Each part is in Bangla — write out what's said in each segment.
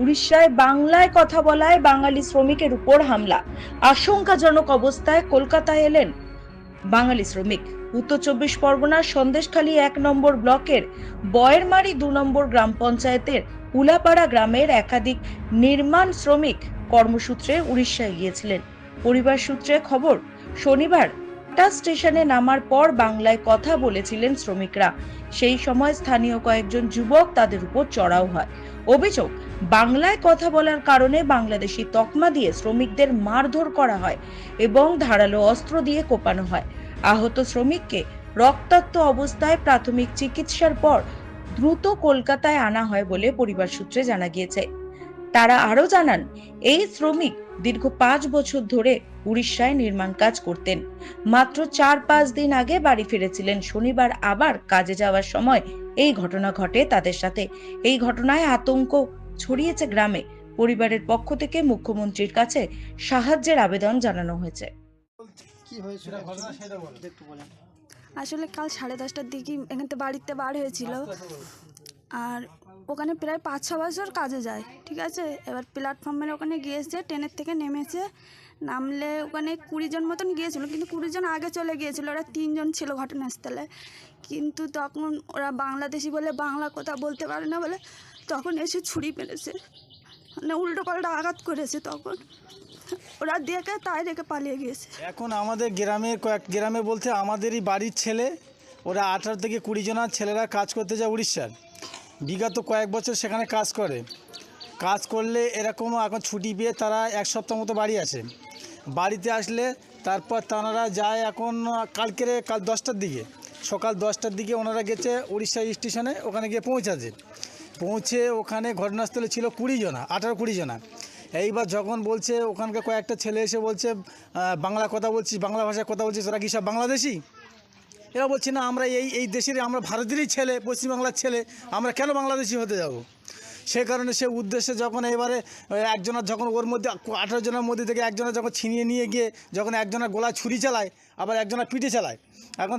উড়িষ্যায় বাংলায় কথা বলায় বাঙালি শ্রমিকের উপর হামলা। আশঙ্কাজনক অবস্থায় কলকাতায় এলেন বাঙালি শ্রমিক। উত্তর চব্বিশ পরগনার সন্দেশখালী এক নম্বর ব্লকের বয়েরমারি দু নম্বর গ্রাম পঞ্চায়েতের উলাপাড়া গ্রামের একাধিক নির্মাণ শ্রমিক কর্মসূত্রে উড়িষ্যায় গিয়েছিলেন। পরিবার সূত্রে খবর, শনিবার টা স্টেশনে নামার পর বাংলায় কথা বলেছিলেন শ্রমিকরা। সেই সময় স্থানীয় কয়েকজন যুবক তাদের উপর চড়াও হয়। অভিযোগ, বাংলায় কথা বলার কারণে বাংলাদেশি তকমা দিয়ে শ্রমিকদের মারধর করা হয় এবং ধারালো অস্ত্র দিয়ে কোপানো হয়। আহত শ্রমিককে রক্তাক্ত অবস্থায় প্রাথমিক চিকিৎসার পর দ্রুত কলকাতায় আনা হয় বলে পরিবার সূত্রে জানা গিয়েছে। তারা আরও জানান, এই শ্রমিক দীর্ঘ পাঁচ বছর ধরে উড়িষ্যায় নির্মাণ কাজ করতেন। মাত্র চার পাঁচ দিন আগে বাড়ি ফিরেছিলেন শনিবার আবার কাজে যাওয়ার সময় এই ঘটনা ঘটে তাদের সাথে। এই ঘটনায় আতঙ্ক ছড়িয়েছে গ্রামে। পরিবারের পক্ষ থেকে মুখ্যমন্ত্রীর কাছে সাহায্যের আবেদন জানানো হয়েছে। আসলে কাল সাড়ে দশটার দিকে এখান থেকে বাড়িতে বার হয়েছিল। আর ওখানে প্রায় পাঁচ, ছ বছর কাজে যায়, ঠিক আছে? এবার প্ল্যাটফর্মের ওখানে গিয়েছে ট্রেনের থেকে নেমেছে। নামলে ওখানে কুড়িজন মতন গিয়েছিল, কিন্তু কুড়িজন আগে চলে গিয়েছিল, ওরা তিনজন ছিল ঘটনাস্থলে। কিন্তু তখন ওরা বাংলাদেশি বলে বাংলা কথা বলতে পারে না বলে তখন এসে ছুরি মেরেছে। মানে উল্টো পাল্টা আঘাত করেছে তখন। ওরা দেখে, তাই রেখে পালিয়ে গিয়েছে। এখন আমাদের গ্রামের কয়েক, গ্রামে বলতে আমাদেরই বাড়ির ছেলে, ওরা আঠারো থেকে কুড়ি জনের ছেলেরা কাজ করতে যায় উড়িষ্যার। বিগত কয়েক বছর সেখানে কাজ করে। কাজ করলে এরকম এখন ছুটি পেয়ে তারা এক সপ্তাহ মতো বাড়ি আসে বাড়িতে আসলে তারপর তারা যায় এখন কালকের কাল দশটার দিকে। সকাল দশটার দিকে ওনারা গেছে উড়িষ্যা স্টেশনে, ওখানে গিয়ে পৌঁছাছে পৌঁছে ওখানে ঘটনাস্থলে ছিল কুড়ি জনা, আঠারো কুড়ি জনা। এইবার যখন বলছে, ওখানকার কয়েকটা ছেলে এসে বলছে বাংলা কথা বলছিস, বাংলা ভাষায় কথা বলছিস ওরা কি সব বাংলাদেশি? এরা বলছে, না, আমরা এই এই দেশের, আমরা ভারতেরই ছেলে, পশ্চিমবাংলার ছেলে, আমরা কেন বাংলাদেশি হতে যাব? সে কারণে সে উদ্দেশ্যে যখন এবারে একজনের যখন ওর মধ্যে, আঠারো জনের মধ্যে থেকে একজনের যখন ছিনিয়ে নিয়ে গিয়ে যখন একজনের গলায় ছুরি চালায়, আবার একজনের পিঠে চালায়, এখন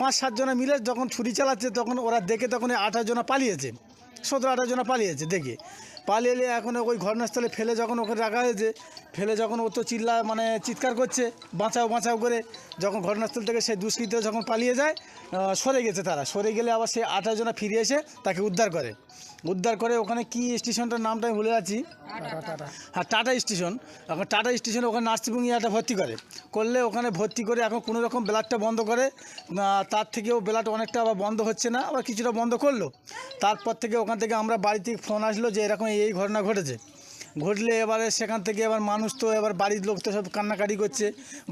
পাঁচ সাতজনে মিলে যখন ছুরি চালাচ্ছে, তখন ওরা দেখে তখন আঠারো জনা পালিয়েছে, সতেরো, আঠারো জনা পালিয়েছে দেখে। পালিয়ে এলে এখন ওই ঘটনাস্থলে ফেলে যখন ওকে রাখা হয়েছে, ফেলে যখন ও তো চিল্লা মানে চিৎকার করছে, বাঁচাও বাঁচাও করে, যখন ঘটনাস্থল থেকে সেই দুষ্কৃত যখন পালিয়ে যায় সরে গেছে তারা। সরে গেলে আবার সেই আঠাশ জনা ফিরে এসে তাকে উদ্ধার করে। উদ্ধার করে ওখানে কি স্টেশনটার নামটা আমি ভুলে যাচ্ছি। হ্যাঁ টাটা স্টেশন। এখন টাটা স্টেশন ওখানে নার্সিংহোমে একটা ভর্তি করে। করলে ওখানে ভর্তি করে এখন কোনো রকম ব্লাডটা বন্ধ করে তার থেকেও ব্লাড অনেকটা আবার বন্ধ হচ্ছে না, আবার কিছুটা বন্ধ করল। তারপর থেকে ওখান থেকে আমরা বাড়ি থেকে ফোন আসলো যে এরকম এই ঘটনা ঘটেছে। ঘটলে এবারে সেখান থেকে এবার মানুষ তো এবার বাড়ির লোক তো সব কান্নাকাটি করছে।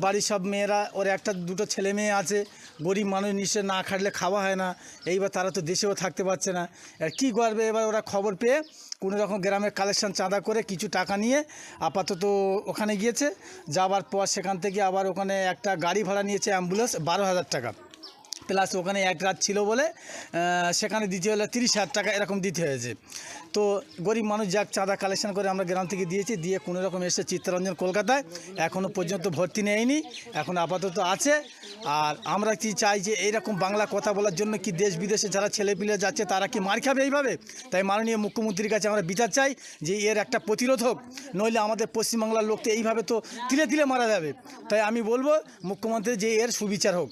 বাড়ির সব মেয়েরা, ওর একটা দুটো ছেলে মেয়ে আছে। গরিব মানুষ নিশ্চয় না খাটলে খাওয়া হয় না। এইবার তারা তো দেশেও থাকতে পারছে না। আর কী করবে এবার ওরা খবর পেয়ে কোনো রকম গ্রামের কালেকশন চাঁদা করে কিছু টাকা নিয়ে আপাতত ওখানে গিয়েছে। যাওয়ার পর সেখান থেকে আবার ওখানে একটা গাড়ি ভাড়া নিয়েছে অ্যাম্বুলেন্স বারো হাজার টাকা। প্লাস ওখানে এক রাত ছিল বলে সেখানে দিতে হলে তিরিশ হাজার টাকা এরকম দিতে হয়েছে। তো গরিব মানুষ যাক, চাঁদা কালেকশন করে আমরা গ্রাম থেকে দিয়েছি, দিয়ে কোনো রকম এসে চিত্তরঞ্জন কলকাতায় এখনও পর্যন্ত ভর্তি নেয়নি এখন আপাতত আছে। আর আমরা কি চাই যে এইরকম বাংলা কথা বলার জন্য কি দেশ বিদেশে যারা ছেলেপিলে যাচ্ছে, তারা কি মার খাবে এইভাবে? তাই মাননীয় মুখ্যমন্ত্রীর কাছে আমরা বিচার চাই যে এর একটা প্রতিরোধ হোক, নইলে আমাদের পশ্চিমবাংলার লোককে এইভাবে তো তিলে তিলে মারা যাবে। তাই আমি বলব মুখ্যমন্ত্রী যে এর সুবিচার হোক।